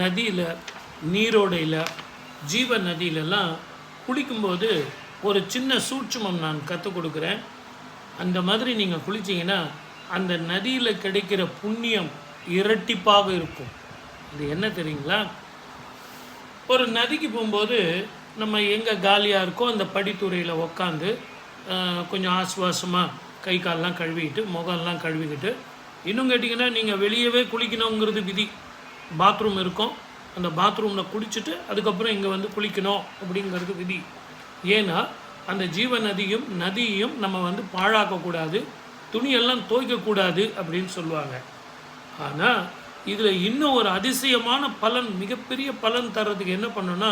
நதியில் நீரோடையில் ஜீவ நதியிலலாம் குளிக்கும்போது ஒரு சின்ன சூட்சுமம் நான் கற்றுக் கொடுக்குறேன். அந்த மாதிரி நீங்கள் குளிச்சிங்கன்னா அந்த நதியில் கிடைக்கிற புண்ணியம் இரட்டிப்பாக இருக்கும். இது என்ன தெரியுங்களா? ஒரு நதிக்கு போகும்போது நம்ம எங்கே காலியாக இருக்கோ அந்த படித்துறையில் உக்காந்து கொஞ்சம் ஆசுவாசமாக கை கால்லாம் கழுவிக்கிட்டு முகம்லாம் கழுவிக்கிட்டு இன்னும் கேட்டிங்கன்னா நீங்கள் வெளியவே குளிக்கணுங்கிறது விதி. பாத்ரூம் இருக்கும். அந்த பாத்ரூமில் குளிச்சுட்டு அதுக்கப்புறம் இங்கே வந்து குளிக்கணும் அப்படிங்கிறது விதி. ஏன்னா அந்த ஜீவ நதியும் நதியையும் நம்ம வந்து பாழாக்கக்கூடாது துணியெல்லாம் துவைக்கக்கூடாது அப்படின்னு சொல்லுவாங்க. ஆனால் இதில் இன்னும் ஒரு அதிசயமான பலன் மிகப்பெரிய பலன் தர்றதுக்கு என்ன பண்ணுன்னா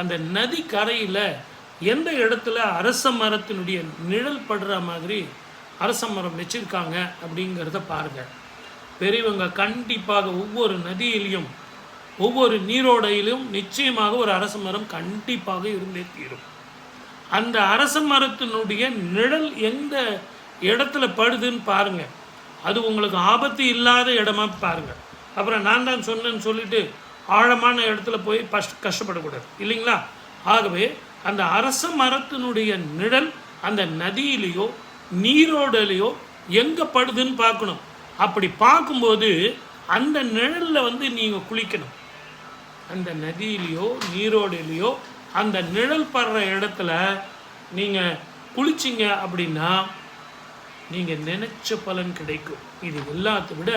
அந்த நதி கரையில் எந்த இடத்துல அரச மரத்தினுடைய நிழல் படுற மாதிரி அரச மரம் வச்சுருக்காங்க அப்படிங்கிறத பாருங்கள் பெரியவங்க கண்டிப்பாக ஒவ்வொரு நதியிலையும் ஒவ்வொரு நீரோடையிலும் நிச்சயமாக ஒரு அரச மரம் கண்டிப்பாக இருந்தே தீரும். அந்த அரச மரத்தினுடைய நிழல் எந்த இடத்துல படுதுன்னு பாருங்கள் அது உங்களுக்கு ஆபத்து இல்லாத இடமா பாருங்கள் அப்புறம் நான் தான் சொன்னேன்னு சொல்லிட்டு ஆழமான இடத்துல போய் பஷ் கஷ்டப்படக்கூடாது. இல்லைங்களா? ஆகவே அந்த அரச மரத்தினுடைய நிழல் அந்த நதியிலேயோ நீரோடலையோ எங்கே படுதுன்னு பார்க்கணும். அப்படி பார்க்கும்போது அந்த நிழலில் வந்து நீங்கள் குளிக்கணும். அந்த நதியிலையோ நீரோடையிலையோ அந்த நிழல் படுற இடத்துல நீங்கள் குளிச்சிங்க அப்படின்னா நீங்கள் நினச்ச பலன் கிடைக்கும். இது எல்லாத்தை விட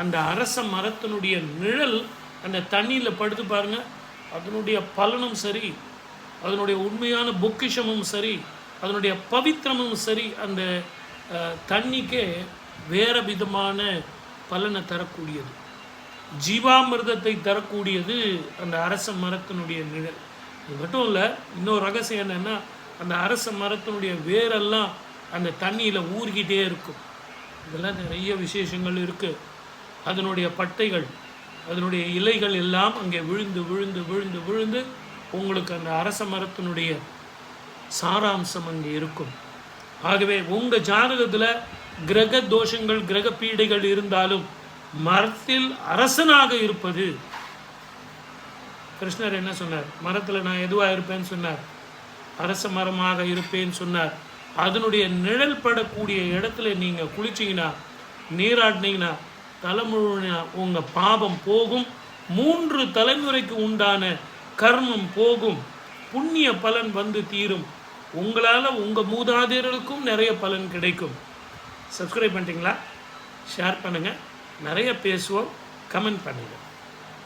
அந்த அரச மரத்தினுடைய நிழல் அந்த தண்ணியில் படுத்து பாருங்கள் அதனுடைய பலனும் சரி அதனுடைய உண்மையான பொக்கிஷமும் சரி அதனுடைய பவித்திரமும் சரி அந்த தண்ணிக்கே வேற விதமான பலனை தரக்கூடியது. ஜீவாமிர்தத்தை தரக்கூடியது அந்த அரச மரத்தினுடைய நிழல். அது மட்டும் இல்லை இன்னொரு ரகசியம் என்னென்னா அந்த அரச மரத்தினுடைய வேரெல்லாம் அந்த தண்ணியில் ஊறிக்கிட்டே இருக்கும். இதெல்லாம் நிறைய விசேஷங்கள் இருக்குது அதனுடைய பட்டைகள் அதனுடைய இலைகள் எல்லாம் அங்கே விழுந்து விழுந்து விழுந்து விழுந்து உங்களுக்கு அந்த அரச மரத்தினுடைய சாராம்சம் அங்கே இருக்கும். ஆகவே உங்கள் ஜாதகத்தில் கிரக தோஷங்கள் கிரக பீடைகள் இருந்தாலும் மரத்தில் அரசனாக இருப்பது. கிருஷ்ணர் என்ன சொன்னார்? மரத்தில் நான் எதுவாக இருப்பேன்னு சொன்னார். அரச மரமாக இருப்பேன்னு சொன்னார். அதனுடைய நிழல் படக்கூடிய இடத்துல நீங்கள் குளிச்சிங்கன்னா நீராடினீங்கன்னா தலைமுழுனா உங்கள் பாவம் போகும். மூன்று தலைமுறைக்கு உண்டான கர்மம் போகும். புண்ணிய பலன் வந்து தீரும். உங்களால் உங்கள் மூதாதையர்களுக்கும் நிறைய பலன் கிடைக்கும். சப்ஸ்கிரைப் பண்ணிட்டீங்களா? ஷேர் பண்ணுங்கள் நிறைய பேசுவோம். கமெண்ட் பண்ணுங்கள்